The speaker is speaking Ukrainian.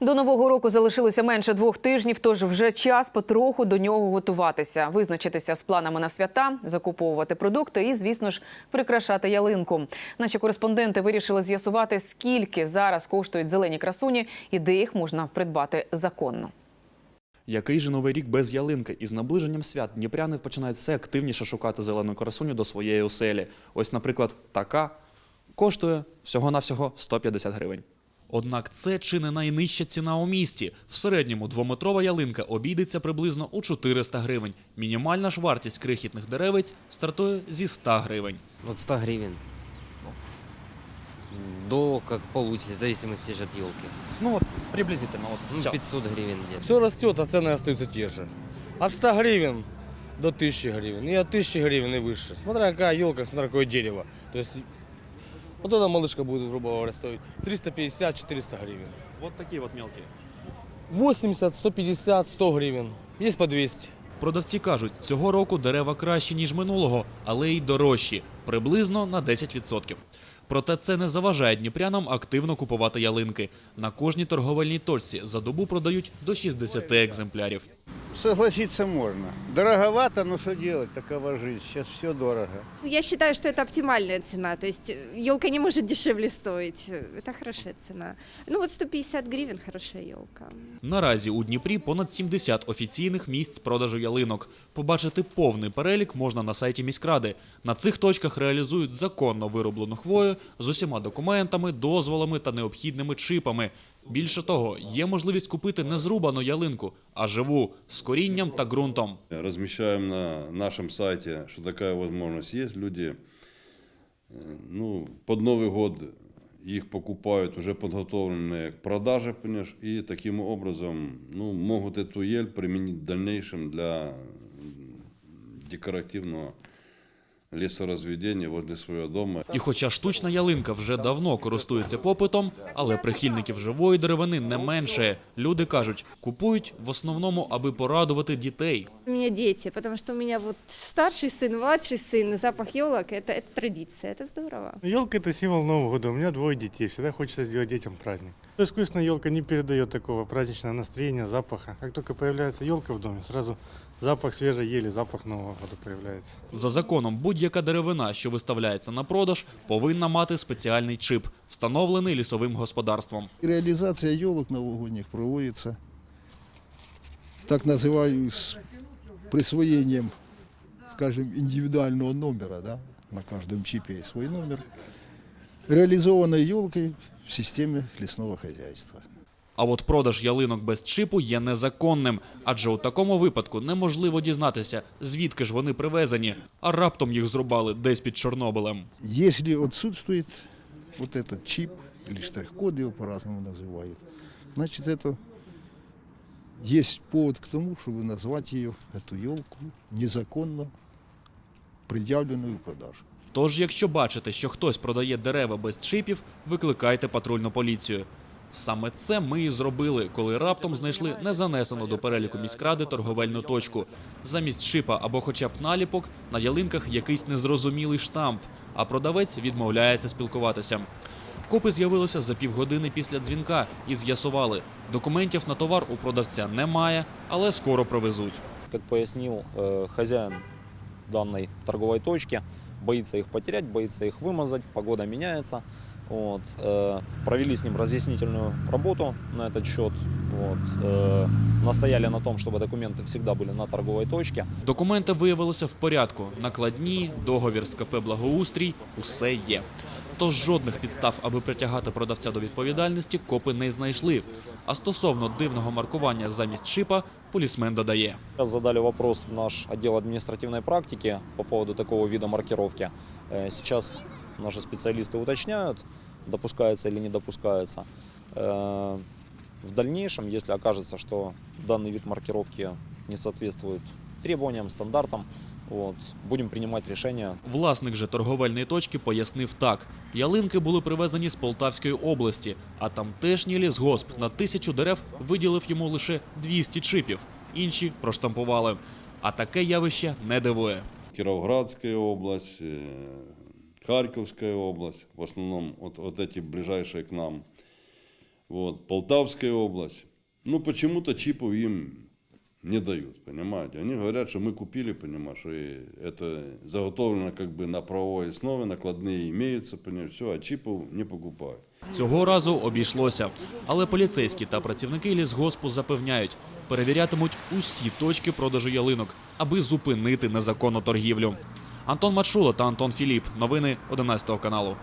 До нового року залишилося менше двох тижнів, тож вже час потроху до нього готуватися, визначитися з планами на свята, закуповувати продукти і, звісно ж, прикрашати ялинку. Наші кореспонденти вирішили з'ясувати, скільки зараз коштують зелені красуні і де їх можна придбати законно. Який же новий рік без ялинки? Із наближенням свят дніпряни починають все активніше шукати зелену красуню до своєї оселі. Ось, наприклад, така коштує всього-навсього 150 гривень. Однак це чи не найнижча ціна у місті. В середньому двометрова ялинка обійдеться приблизно у 400 гривень. Мінімальна ж вартість крихітних деревець стартує зі 100 гривень. От 100 гривен. До, как получится, в зависимости же от елки. Ну от приблизительно, Ну, от 500 гривен где-то. Все растет, а цены остаются те же. От 100 гривен до 1000 гривен. И от 1000 гривен и выше. Смотря какая елка, смотря какое дерево. То есть вот эта малышка будет, грубо говоря, стоить 350-400 гривен. От такі от мелкі. 80, 150, 100 гривен. Есть по 200. Продавці кажуть, цього року дерева кращі, ніж минулого, але й дорожчі приблизно на 10%. Проте це не заважає дніпрянам активно купувати ялинки. На кожній торговельній точці за добу продають до 60 екземплярів. Согласиться можно. Дороговато, но что делать, такова жизнь. Сейчас все дорого. Ну, Я считаю, что это оптимальная цена. То есть елка не может дешевле стоить. Это хорошая цена. Ну вот 150 гривен хорошая елка. Наразі у Дніпрі понад 70 офіційних місць продажу ялинок. Побачити повний перелік можна на сайті міськради. На цих точках реалізують законно вироблену хвою з усіма документами, дозволами та необхідними чипами. Більше того, є можливість купити не зрубану ялинку, а живу з корінням та ґрунтом. Размещаем на нашем сайте, что такая возможность есть. Люди э, ну, под Новый год их покупают уже подготовленные к продаже, понимаешь, и таким образом ну, могут эту ель применить в дальнейшем для м, декоративного лесоразведения возле своего дома. І хоча штучна ялинка вже давно користується попитом, але прихильників живої деревини не менше. Люди кажуть, купують в основному, аби порадувати дітей. У меня дети, потому что у меня вот старший сын, младший сын, запах елок это, это традиция, это здорово. Елка это символ Нового года. У меня двое детей. Всегда хочется сделать детям праздник. Искусственная елка не передает такого праздничного настроения, запаха. Как только появляется елка в доме, сразу запах свежей ели, запах Нового года появляется. За законом, будь-яка деревина, що виставляється на продаж, повинна мати спеціальний чип, встановлений лісовим господарством. Реализация елок новогодних проводится, так называю, с присвоением, скажем, индивидуального номера, да, на каждом чипе есть свой номер, реализованной елкой в системе лесного хозяйства. А от продаж ялинок без чипу є незаконним, адже у такому випадку неможливо дізнатися, звідки ж вони привезені, а раптом їх зрубали десь під Чорнобилем. Если отсутствует вот этот чип или штрих-код, его по-разному называют, значит это есть повод к тому, чтобы назвать ее, эту елку, незаконно предъявленную в продажу. Тож, якщо бачите, що хтось продає дерева без чипів, викликайте патрульну поліцію. Саме це ми і зробили, коли раптом знайшли незанесену до переліку міськради торговельну точку. Замість чипа або хоча б наліпок на ялинках якийсь незрозумілий штамп, а продавець відмовляється спілкуватися. Копи з'явилися за півгодини після дзвінка і з'ясували, документів на товар у продавця немає, але скоро провезуть. Как пояснил э, хозяин данной торговой точки, боится их потерять, боится их вымазать, погода меняется. Вот, э, провели с ним разъяснительную работу на этот счет. Вот, э, настояли на том, чтобы документы всегда были на торговой точке. Документи виявилися в порядку. Накладні, договір з КП Благоустрій усе є. Тож жодних підстав, аби притягати продавця до відповідальності, копи не знайшли. А стосовно дивного маркування замість чипа, полісмен додає. Сейчас задали вопрос в наш отдел административной практики по поводу такого вида маркировки. Э, Сейчас наши специалисты уточняют, допускается или не допускается. Э, В дальнейшем, если окажется, что данный вид маркировки не соответствует требованиям, стандартам, вот, будем принимать решение Власник же торговельної точки пояснив так: ялинки були привезені з Полтавської області, а тамтешній лісгосп на тисячу дерев виділив йому лише 200 чипів. Інші проштампували. А таке явище не дивує. Кировградская область, э, Харьковская область, в основном вот, вот эти ближайшие к нам. вот, Полтавская область. Ну, почему-то чипов им не дают, понимаете. Они говорят, что мы купили, понимаешь, и это заготовлено как бы на правовой основе, накладные имеются, понимаешь, все, а чипов не покупают. Цього разу обійшлося. Але поліцейські та працівники лісгоспу запевняють, перевірятимуть усі точки продажу ялинок, аби зупинити незаконну торгівлю. Антон Мачула та Антон Філіп. Новини 11 каналу.